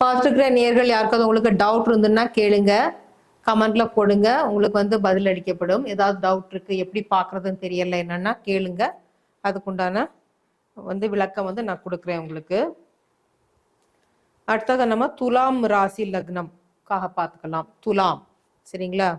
இருக்கிற நேர்கள் யாருக்காவது உங்களுக்கு டவுட் இருந்துன்னா கேளுங்க. கமெண்ட்ல போடுங்க. உங்களுக்கு வந்து பதில் அளிக்கப்படும். ஏதாவது டவுட் இருக்கு எப்படி பார்க்கறதுன்னு தெரியல என்னன்னா கேளுங்க. அதுக்குண்டான வந்து விளக்கம் வந்து நான் கொடுக்குறேன் உங்களுக்கு. அடுத்தது நம்ம துலாம் ராசி லக்னம்காக பார்த்துக்கலாம். துலாம். சரிங்களா?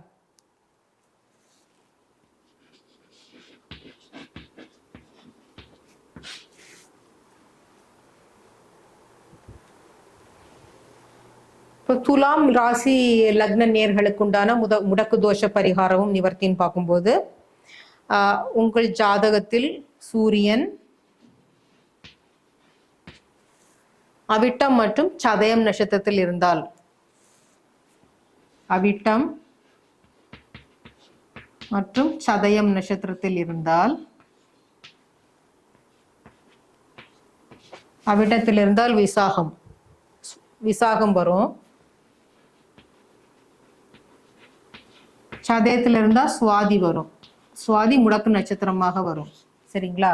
துலாம் ராசி லக்ன நேர்களுக்கு உண்டான முத முடக்கு தோஷ பரிகாரமும் நிவர்த்தின்னு பார்க்கும்போது உங்கள் ஜாதகத்தில் சூரியன் அவிட்டம் மற்றும் சதயம் நட்சத்திரத்தில் இருந்தால் அவிட்டம் மற்றும் சதயம் நட்சத்திரத்தில் இருந்தால் அவிட்டத்தில் இருந்தால் விசாகம் விசாகம் வரும். சதயத்தில் இருந்தா சுவாதி வரும். சுவாதி முடக்கு நட்சத்திரமாக வரும். சரிங்களா?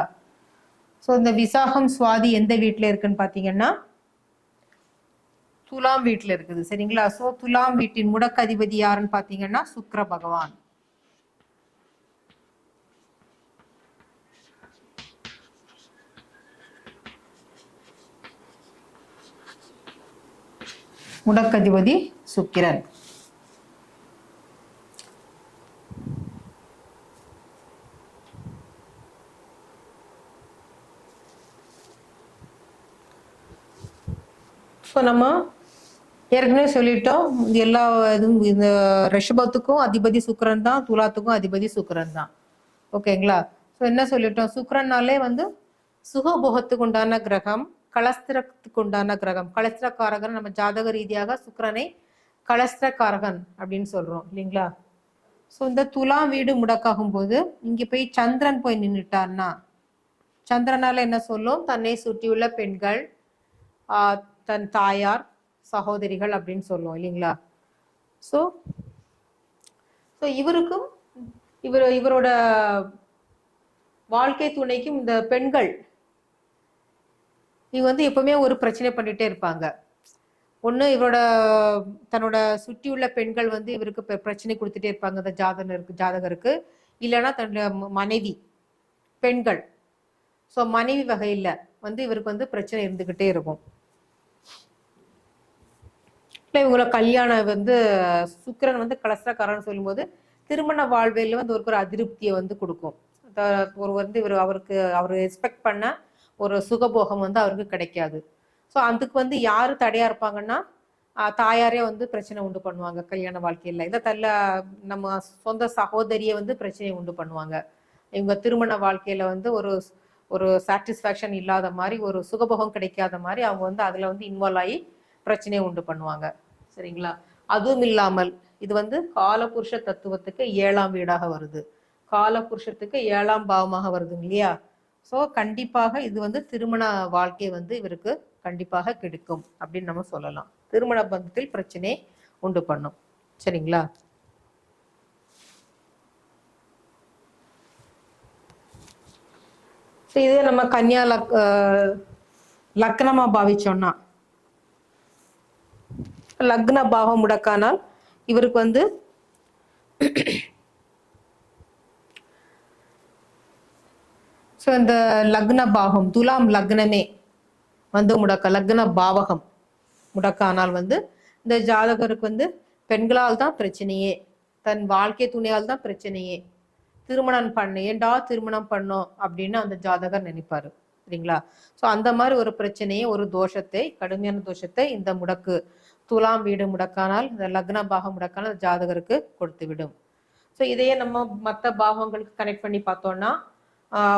ஸோ இந்த விசாகம் சுவாதி எந்த வீட்டில் இருக்குன்னு பார்த்தீங்கன்னா துலாம் வீட்டில் இருக்குது. சரிங்களா? ஸோ துலாம் வீட்டின் முடக்கு அதிபதி யாருன்னு பார்த்தீங்கன்னா சுக்கர பகவான். முடக்கதிபதி சுக்கிரன். ஸோ நம்ம ஏற்கனவே சொல்லிட்டோம் எல்லா இதுவும் இந்த ரிஷபத்துக்கும் அதிபதி சுக்கரன் தான் துலாத்துக்கும் அதிபதி சுக்கரன் தான். ஓகேங்களா? ஸோ என்ன சொல்லிட்டோம்? சுக்கரன்னாலே வந்து சுகபோகத்துக்கு உண்டான கிரகம் கலஸ்திரத்துக்கு உண்டான கிரகம். கலஸ்திரக்காரகன் நம்ம ஜாதக ரீதியாக சுக்கரனை கலஸ்திரக்காரகன் அப்படின்னு சொல்றோம் இல்லைங்களா? ஸோ இந்த துலா வீடு முடக்காகும் போது இங்க போய் சந்திரன் போய் நின்றுட்டார்னா சந்திரனால என்ன சொல்லும்? தன்னை சுற்றியுள்ள பெண்கள் ஆஹ் தன் தாயார் சகோதரிகள் அப்படின்னு சொல்லுவோம் இல்லைங்களா? ஸோ ஸோ இவருக்கும் இவர் இவரோட வாழ்க்கை துணைக்கும் இந்த பெண்கள் இவங்க வந்து எப்பவுமே ஒரு பிரச்சனை பண்ணிட்டே இருப்பாங்க. ஒன்று இவரோட தன்னோட சுற்றியுள்ள பெண்கள் வந்து இவருக்கு பிரச்சனை கொடுத்துட்டே இருப்பாங்க இந்த ஜாதகருக்கு ஜாதகருக்கு. இல்லைன்னா தன்னுடைய மனைவி பெண்கள். ஸோ மனைவி வகையில் வந்து இவருக்கு வந்து பிரச்சனை இருந்துக்கிட்டே இருக்கும். இவங்களை கல்யாணம் வந்து சுக்கிரன் வந்து கலஸ்திரக்காரன் சொல்லும்போது திருமண வாழ்வியல் வந்து ஒரு ஒரு அதிருப்தியை வந்து கொடுக்கும். ஒரு வந்து இவர் அவருக்கு அவர் எக்ஸ்பெக்ட் பண்ண ஒரு சுகபோகம் வந்து அவருக்கு கிடைக்காது. ஸோ அதுக்கு வந்து யார் தடையா இருப்பாங்கன்னா தாயாரே வந்து பிரச்சனை உண்டு பண்ணுவாங்க கல்யாண வாழ்க்கையில். இல்லை தள்ள நம்ம சொந்த சகோதரியை வந்து பிரச்சனையை உண்டு பண்ணுவாங்க. இவங்க திருமண வாழ்க்கையில வந்து ஒரு ஒரு சாட்டிஸ்ஃபேக்ஷன் இல்லாத மாதிரி ஒரு சுகபோகம் கிடைக்காத மாதிரி அவங்க வந்து அதில் வந்து இன்வால்வ் ஆகி பிரச்சனையை உண்டு பண்ணுவாங்க. சரிங்களா? அதுவும் இல்லாமல் இது வந்து காலபுருஷ தத்துவத்துக்கு ஏழாம் வீடாக வருது. காலபுருஷத்துக்கு ஏழாம் பாவமாக வருது இல்லையா? ஸோ கண்டிப்பாக இது வந்து திருமண வாழ்க்கை வந்து இவருக்கு கண்டிப்பாக கிடைக்கும் அப்படின்னு நம்ம சொல்லலாம். திருமண பந்தத்தில் பிரச்சனை உண்டு பண்ணும். சரிங்களா? இதே நம்ம கன்னியா லக் லக்னமா பாவிச்சோம்னா லக்ன பாவம் முடக்கானால் இவருக்கு வந்து ஸோ இந்த லக்ன பாகம் துலாம் லக்னமே வந்து முடக்க லக்ன பாவகம் முடக்கானால் வந்து இந்த ஜாதகருக்கு வந்து பெண்களால் தான் பிரச்சனையே. தன் வாழ்க்கை துணையால் தான் பிரச்சனையே. திருமணம் பண்ண ஏண்டா திருமணம் பண்ணோம் அப்படின்னு அந்த ஜாதகர் நினைப்பாரு சரிங்களா? ஸோ அந்த மாதிரி ஒரு பிரச்சனையை ஒரு தோஷத்தை கடுமையான தோஷத்தை இந்த முடக்கு துலாம் வீடு முடக்கானால் இந்த லக்ன பாகம் முடக்கானால் ஜாதகருக்கு கொடுத்து விடும் ஸோ இதையே நம்ம மற்ற பாகங்களுக்கு கனெக்ட் பண்ணி பார்த்தோம்னா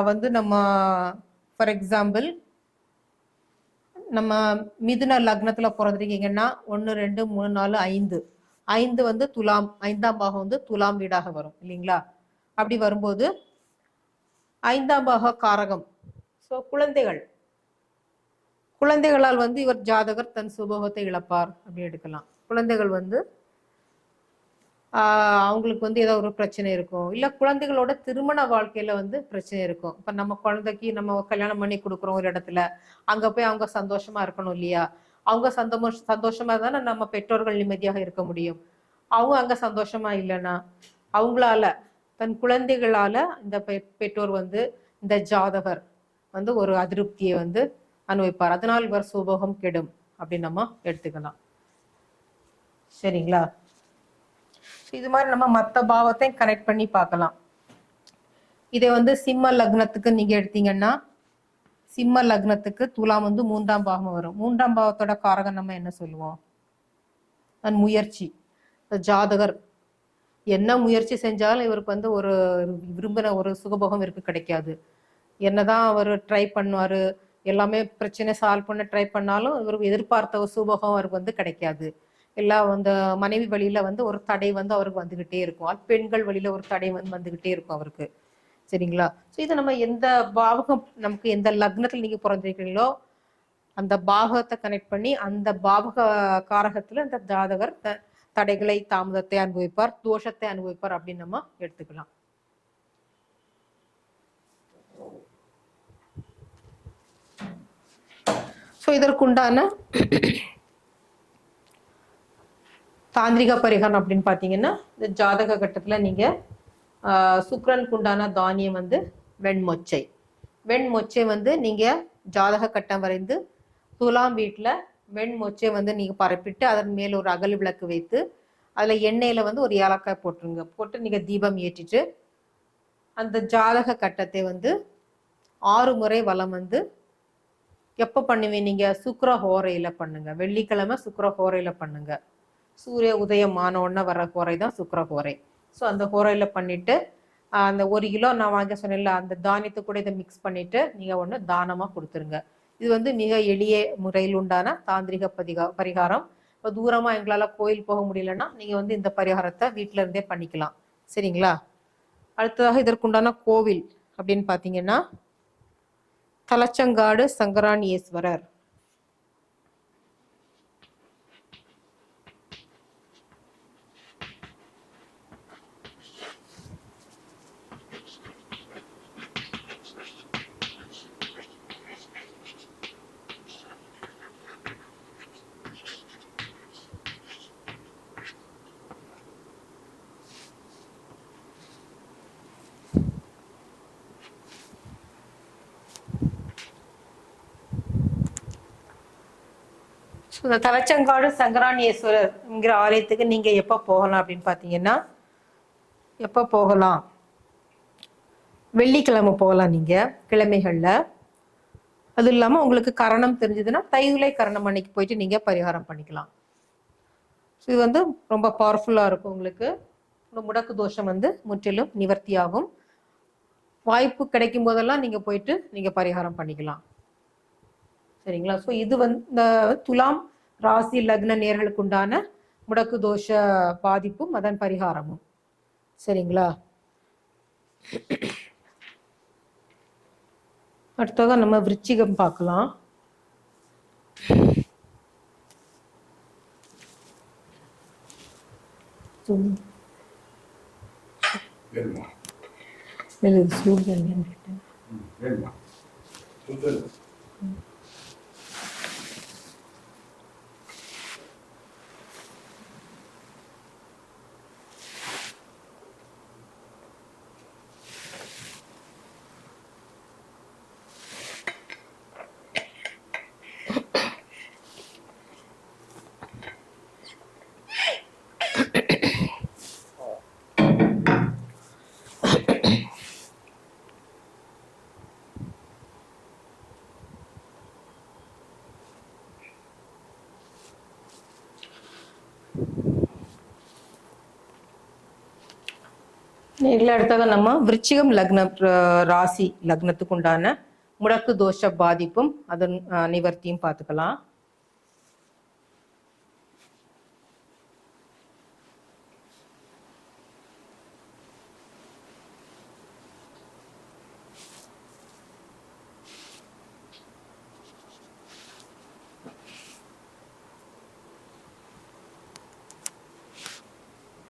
வந்து நம்ம ஃபார் எக்ஸாம்பிள் நம்ம மிதுன லக்னத்தில் பிறந்திருக்கீங்கன்னா ஒன்று ரெண்டு மூணு நாலு ஐந்து. ஐந்து வந்து துலாம் ஐந்தாம் பாகம் வந்து துலாம் வீடாக வரும் இல்லைங்களா? அப்படி வரும்போது ஐந்தாம் பாக காரகம். ஸோ குழந்தைகள் குழந்தைகளால் வந்து இவர் ஜாதகர் தன் சுபோகத்தை இழப்பார் அப்படி எடுக்கலாம். குழந்தைகள் வந்து ஆஹ் அவங்களுக்கு வந்து ஏதோ ஒரு பிரச்சனை இருக்கும். இல்ல குழந்தைகளோட திருமண வாழ்க்கையில வந்து பிரச்சனை இருக்கும். இப்ப நம்ம குழந்தைக்கு நம்ம கல்யாணம் பண்ணி கொடுக்குறோம் ஒரு இடத்துல. அங்க போய் அவங்க சந்தோஷமா இருக்கணும் இல்லையா? அவங்க சந்தோஷ சந்தோஷமா தானே நம்ம பெற்றோர்கள் நிம்மதியாக இருக்க முடியும். அவங்க அங்க சந்தோஷமா இல்லைன்னா அவங்களால தன் குழந்தைகளால இந்த பெ- பெற்றோர் வந்து இந்த ஜாதகர் வந்து ஒரு அதிருப்தியை வந்து அனுபவிப்பார் அதனால் இவர் சுபோகம் கெடும். அப்படின்னு நம்ம எடுத்துக்கலாம். சரிங்களா? இது மாதிரி நம்ம மத்த பாவத்தையும் கனெக்ட் பண்ணி பார்க்கலாம். இதை வந்து சிம்ம லக்னத்துக்கு நீங்க எடுத்தீங்கன்னா சிம்ம லக்னத்துக்கு துலாம் வந்து மூன்றாம் பாகம் வரும். மூன்றாம் பாவத்தோட காரகம் நம்ம என்ன சொல்லுவோம்? அண்ட் முயற்சி. ஜாதகர் என்ன முயற்சி செஞ்சாலும் இவருக்கு வந்து ஒரு விரும்பின ஒரு சுகபோகம் இருக்கு கிடைக்காது. என்னதான் அவர் ட்ரை பண்ணுவாரு எல்லாமே பிரச்சனை சால்வ் பண்ண ட்ரை பண்ணாலும் இவருக்கு எதிர்பார்த்த சுபகம் அவருக்கு வந்து கிடைக்காது. எல்லாம் அந்த மனைவி வழியில வந்து ஒரு தடை வந்து அவருக்கு வந்துகிட்டே இருக்கும். அது பெண்கள் வழியில ஒரு தடை வந்து வந்துகிட்டே இருக்கும் அவருக்கு. சரிங்களா? ஸோ இதை நம்ம எந்த பாவகம் நமக்கு எந்த லக்னத்தில் நீங்க பிறந்திருக்கீங்களோ அந்த பாகத்தை கனெக்ட் பண்ணி அந்த பாவக காரகத்துல இந்த ஜாதகர் த- தடைகளை தாமதத்தை அனுபவிப்பார் தோஷத்தை அனுபவிப்பார் அப்படின்னு நம்ம எடுத்துக்கலாம். ஸோ இதற்குண்டான தாந்திரிக பரிகாரம் அப்படின்னு பார்த்தீங்கன்னா இந்த ஜாதக கட்டத்தில் நீங்கள் ஆஹ், உண்டான தானியம் வந்து வெண்மொச்சை. வெண்மொச்சை வந்து நீங்கள் ஜாதக கட்டம் வரைந்து துலாம் வீட்டில் வெண்மொச்சை வந்து நீங்கள் பரப்பிட்டு அதன் மேல் ஒரு அகல் விளக்கு வைத்து அதில் எண்ணெயில் வந்து ஒரு ஏலக்காய் போட்டுருங்க. போட்டு நீங்கள் தீபம் ஏற்றிட்டு அந்த ஜாதக கட்டத்தை வந்து ஆறு முறை வளம் வந்து எப்போ பண்ணுவீங்க நீங்கள் சுக்கிர ஹோரையில் பண்ணுங்க. வெள்ளிக்கிழமை சுக்கர ஹோரையில் பண்ணுங்க. சூரிய உதயம் ஆன வர ஹோரை தான் சுக்கர ஹோரை. ஸோ அந்த ஹோரையில் பண்ணிட்டு அந்த ஒரு கிலோ நான் வாங்க சொன்னேன்ல அந்த தானியத்தை கூட இதை மிக்ஸ் பண்ணிட்டு நீங்கள் ஒன்று தானமாக கொடுத்துருங்க. இது வந்து மிக எளிய முறையில் உண்டான தாந்திரிக பதிகா பரிகாரம். இப்போ தூரமாக எங்களால் கோயில் போக முடியலன்னா நீங்கள் வந்து இந்த பரிகாரத்தை வீட்டில இருந்தே பண்ணிக்கலாம். சரிங்களா? அடுத்ததாக இதற்குண்டான கோவில் அப்படின்னு பார்த்தீங்கன்னா தலச்சங்காடு சங்கராணியேஸ்வரர் ஸோ இந்த தலச்சங்காடு சங்கராணியேஸ்வரர் என்கிற ஆலயத்துக்கு நீங்கள் எப்போ போகலாம் அப்படின்னு பார்த்தீங்கன்னா எப்போ போகலாம்? வெள்ளிக்கிழமை போகலாம் நீங்கள் கிழமைகளில். அது இல்லாமல் உங்களுக்கு கரணம் தெரிஞ்சதுன்னா தையுலை கரணம் அன்னைக்கு போயிட்டு நீங்கள் பரிகாரம் பண்ணிக்கலாம். ஸோ இது வந்து ரொம்ப பவர்ஃபுல்லாக இருக்கும் உங்களுக்கு. முடக்கு தோஷம் வந்து முற்றிலும் நிவர்த்தியாகும். வாய்ப்பு கிடைக்கும் போதெல்லாம் நீங்கள் போயிட்டு நீங்கள் பரிகாரம் பண்ணிக்கலாம். சரிங்களா? ஸோ இது வந்து இந்த துலாம் ராசி லக்ன நேர்களுக்கு உண்டான முடக்கு தோஷ பாதிப்பும் அதன் பரிகாரமும். சரிங்களா? அடுத்ததாக நம்ம விருச்சிகம் பார்க்கலாம். சூடு இதில் அடுத்ததாக நம்ம விருச்சிகம் லக்ன ராசி லக்னத்துக்கு உண்டான முடக்கு தோஷ பாதிப்பும் அதன் நிவர்த்தியும் பார்த்துக்கலாம்.